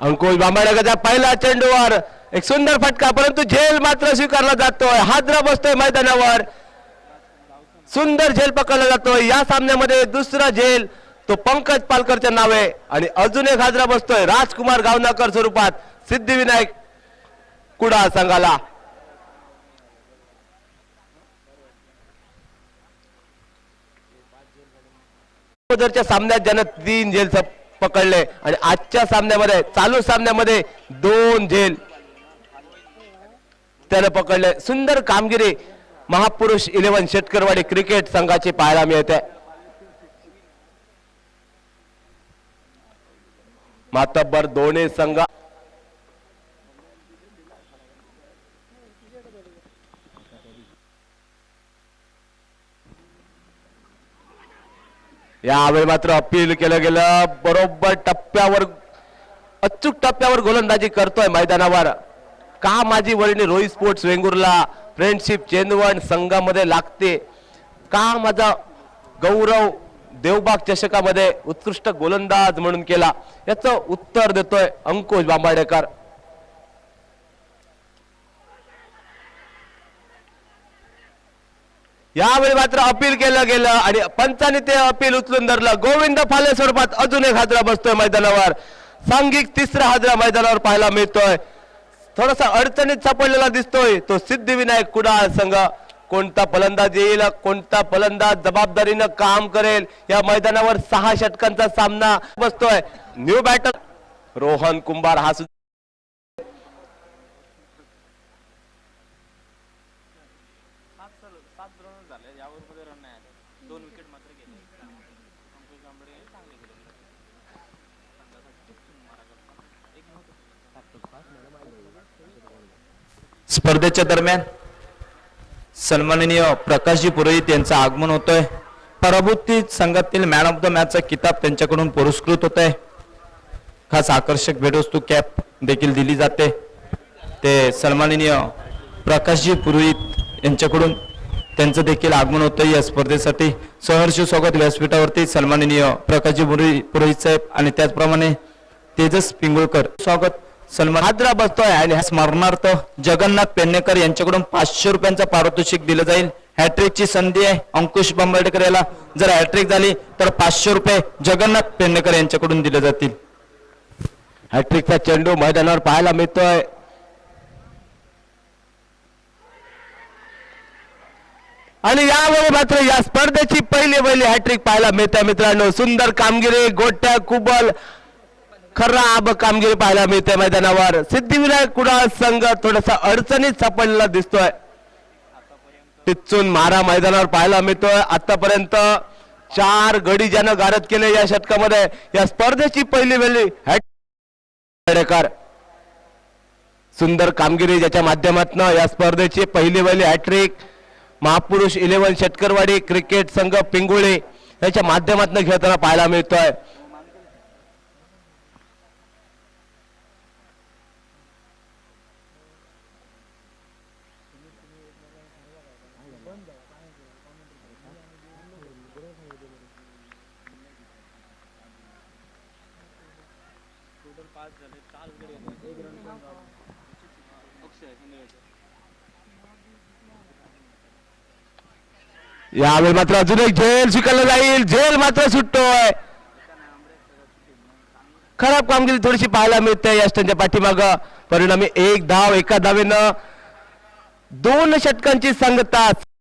अंकुश बांबाडकरचा पहिला चेंडूवर. एक सुंदर फटका परंतु झेल मात्र स्वीकारला जातोय. हादरा बसतोय मैदानावर. सुंदर झेल पकडला जातोय. या सामन्यामध्ये दुसरा झेल तो पंकज पालकरच्या नावे. आणि अजून एक हादरा बसतोय. राजकुमार गावनाकर स्वरूपात सिद्धिविनायक कुडाळ संघाला. अगोदरच्या सामन्यात ज्यानं तीन झेल पकडले. आणि आजच्या सामन्यामध्ये चालू सामन्यामध्ये दोन झेल. त्यानं पकडले. सुंदर कामगिरी महापुरुष इलेव्हन शेटकरवाडी क्रिकेट संघाची पाहायला मिळते. मातब्बर दोन्ही संघ यावेळी मात्र अपील केलं गेलं. बरोबर टप्प्यावर अचूक टप्प्यावर गोलंदाजी करतोय मैदानावर. का माझी वळणी रोहित स्पोर्ट्स वेंगुर्ला फ्रेंडशिप चेंदवण संघामध्ये लागते? का माझा गौरव देवबाग चषकामध्ये उत्कृष्ट गोलंदाज म्हणून केला? याचं उत्तर देतोय अंकुश बांबाडेकर. यावेळी मात्र अपील केलं गेलं आणि पंचाने ते अपील उचलून धरलं. गोविंद फाले स्वरूपात अजून एक हाजरा बसतोय मैदानावर. सांघिक तिसरा हाजरा मैदानावर पाहायला मिळतोय. थोडासा अडचणीत सापडलेला दिसतोय. तो सिद्धिविनायक कुडाळ संघ कोणता फलंदाज येईल कोणता फलंदाज जबाबदारीनं काम करेल या मैदानावर सहा षटकांचा सामना बसतोय. न्यू बॅटर रोहन कुंभार हा सुद्धा स्पर्धेच्या दरम्यान सन्माननीय प्रकाशजी पुरोहित यांचं आगमन होतंय. पराभूती संघातील मॅन ऑफ द मॅचचा किताब त्यांच्याकडून पुरस्कृत होत आहे खास आकर्षक भेटवस्तू कॅप देखील दिली जाते. ते सन्माननीय प्रकाशजी पुरोहित यांच्याकडून त्यांचं देखील आगमन होतं या स्पर्धेसाठी. सहर्ष स्वागत व्यासपीठावरती सन्माननीय प्रकाशजी पुरोहित पुरोहित साहेब आणि त्याचप्रमाणे तेजस पिंगुळकर. स्वागत सन्मान. हादरा बसतोय आणि ह्या स्मरणार्थ जगन्नाथ पेडणेकर यांच्याकडून पाचशे रुपयांचा पारितोषिक दिलं जाईल. हॅट्रिकची संधी आहे. अंकुश बांबर्डेकर याला जर हॅट्रिक झाली तर पाचशे रुपये जगन्नाथ पेडणेकर यांच्याकडून दिले जातील. हॅट्रिकचा चेंडू मैदानावर पाहायला मिळतोय. आणि यावेळी मात्र या स्पर्धेची पहिली पहिली हॅट्रिक पाहायला मिळते मित्रांनो. सुंदर कामगिरी गोट्या कुबल खराब कामगिरी पाहायला मिळते मैदानावर. सिद्धिविनायक कुडाळ संघ थोडासा अडचणीत सापडलेला दिसतोय. तिथून मारा मैदानावर पाहायला मिळतोय. आतापर्यंत चार गडी ज्यानं गारद केले या षटकामध्ये. या स्पर्धेची पहिली वेळी हॅटकर सुंदर कामगिरी ज्याच्या माध्यमातून या स्पर्धेची पहिली वेळी हॅट्रिक महापुरुष इलेव्हन शेटकरवाडी क्रिकेट संघ पिंगुळे याच्या माध्यमातून खेळताना पाहायला मिळतोय. पाच झाले यावेळी मात्र अजून एक झेल स्वीकारला जाईल. झेल मात्र सुटतोय. खराब कामगिरी थोडीशी पाहायला मिळते. यष्टांच्या पाठीमाग परिणामी एक धाव एका धावेनं दोन षटकांची सांगतात